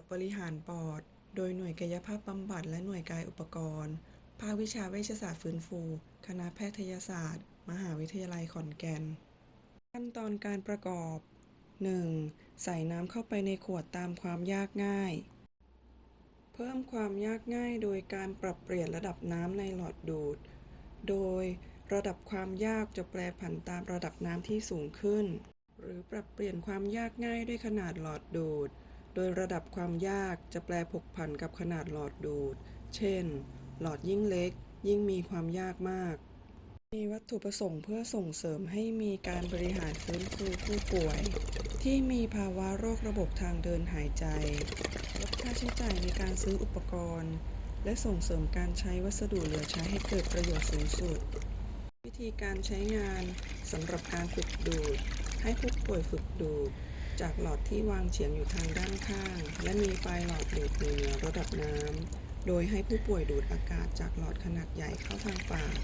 จบริหารปอด โดยหน่วยกายภาพบำบัดและหน่วยกายอุปกรณ์ ภาควิชาเวชศาสตร์ฟื้นฟู คณะแพทยศาสตร์ มหาวิทยาลัยขอนแก่น ขั้นตอนการประกอบ 1. ใส่น้ำเข้าไปในขวดตามความยากง่าย เพิ่มความยากง่ายโดยการปรับเปลี่ยนระดับน้ำในหลอดดูด โดยระดับความยากจะแปรผันตามระดับน้ำที่สูงขึ้น หรือปรับเปลี่ยนความยากง่ายด้วยขนาดหลอดดูด โดยระดับความยากจะแปรผกผันกับขนาดหลอดดูด เช่น หลอดยิ่งเล็ก ยิ่งมีความยากมาก มีวัตถุประสงค์เพื่อส่งเสริมให้มีการบริหารฟื้นฟูผู้ป่วย ที่มีภาวะโรคระบบทางเดินหายใจ ลดค่าใช้จ่ายในการซื้ออุปกรณ์ และส่งเสริมการใช้วัสดุเหลือใช้ให้เกิดประโยชน์สูงสุด วิธีการใช้งานสำหรับการฝึกดูด ให้ผู้ป่วยฝึกดูด จากหลอดที่วางเฉียงอยู่ทางด้านข้าง และมีปลายหลอดดูดอเหนือระดับน้ำ โดยให้ผู้ป่วยดูดอากาศจากหลอดขนาดใหญ่เข้าทางปาก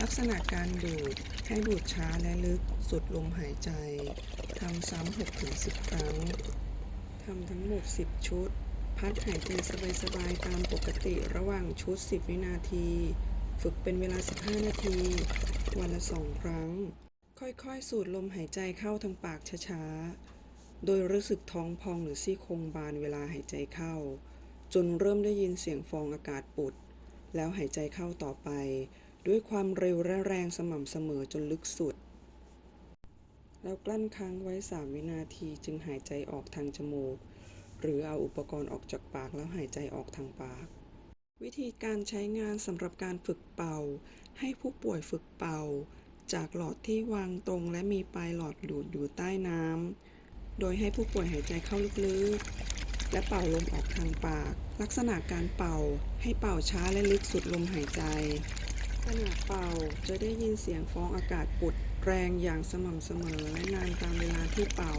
ลักษณะการดูดให้ดูดช้าและลึกสุดลมหายใจทำซ้ำ6-10 ครั้งทำทั้งหมด 10 ชุด พักหายใจสบายๆตามปกติระหว่างชุด 10 วินาที ฝึกเป็นเวลา 15 นาที วันละ 2 ครั้ง ค่อยๆ สูดลมหายใจเข้าทางปากช้าๆ โดยรู้สึกท้องพองหรือซี่โครงบานเวลาหายใจเข้า จนเริ่มได้ยินเสียงฟองอากาศปุด แล้วหายใจเข้าต่อไป ด้วยความเร็วและแรงสม่ำเสมอจนลึกสุด แล้วกลั้นค้างไว้ 3 วินาทีจึงหายใจออกทางจมูก หรือเอาอุปกรณ์ออกจากปากแล้วหายใจออกทางปาก วิธีการใช้งานสำหรับการฝึกเป่า ให้ผู้ป่วยฝึกเป่า จากหลอดที่วางตรงและมีปลายหลอดดูดอยู่ใต้น้ำ โดยให้ผู้ป่วยหายใจเข้าลึกๆ และเป่าลมออกทางปาก ลักษณะการเป่าให้เป่าช้าและลึกสุดลมหายใจ ขณะเป่าจะได้ยินเสียงฟองอากาศปุดแรงอย่างสม่ำเสมอและนานตามเวลาที่เป่า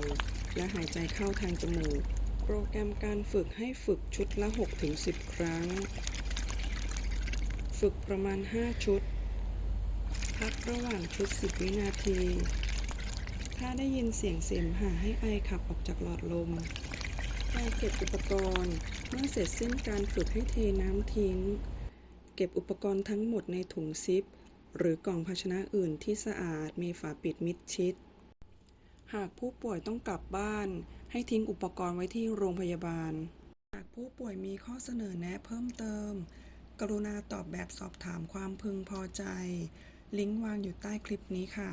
และหายใจเข้าทางจมูก โปรแกรมการฝึกให้ฝึกชุดละ 6-10 ครั้ง ฝึกประมาณ 5 ชุด พักระหว่างชุด 10 วินาที ถ้าได้ยินเสียงเสมหะให้ไอขับออกจากหลอดลมการเก็บอุปกรณ์ เมื่อเสร็จสิ้นการฝึกให้เทน้ำทิ้ง เก็บอุปกรณ์ทั้งหมดในถุงซิป หรือกล่องภาชนะอื่นที่สะอาดมีฝาปิดมิดชิด หากผู้ป่วยต้องกลับบ้าน ให้ทิ้งอุปกรณ์ไว้ที่โรงพยาบาล หากผู้ป่วยมีข้อเสนอแนะเพิ่มเติม กรุณาตอบแบบสอบถามความพึงพอใจ ลิงก์วางอยู่ใต้คลิปนี้ค่ะ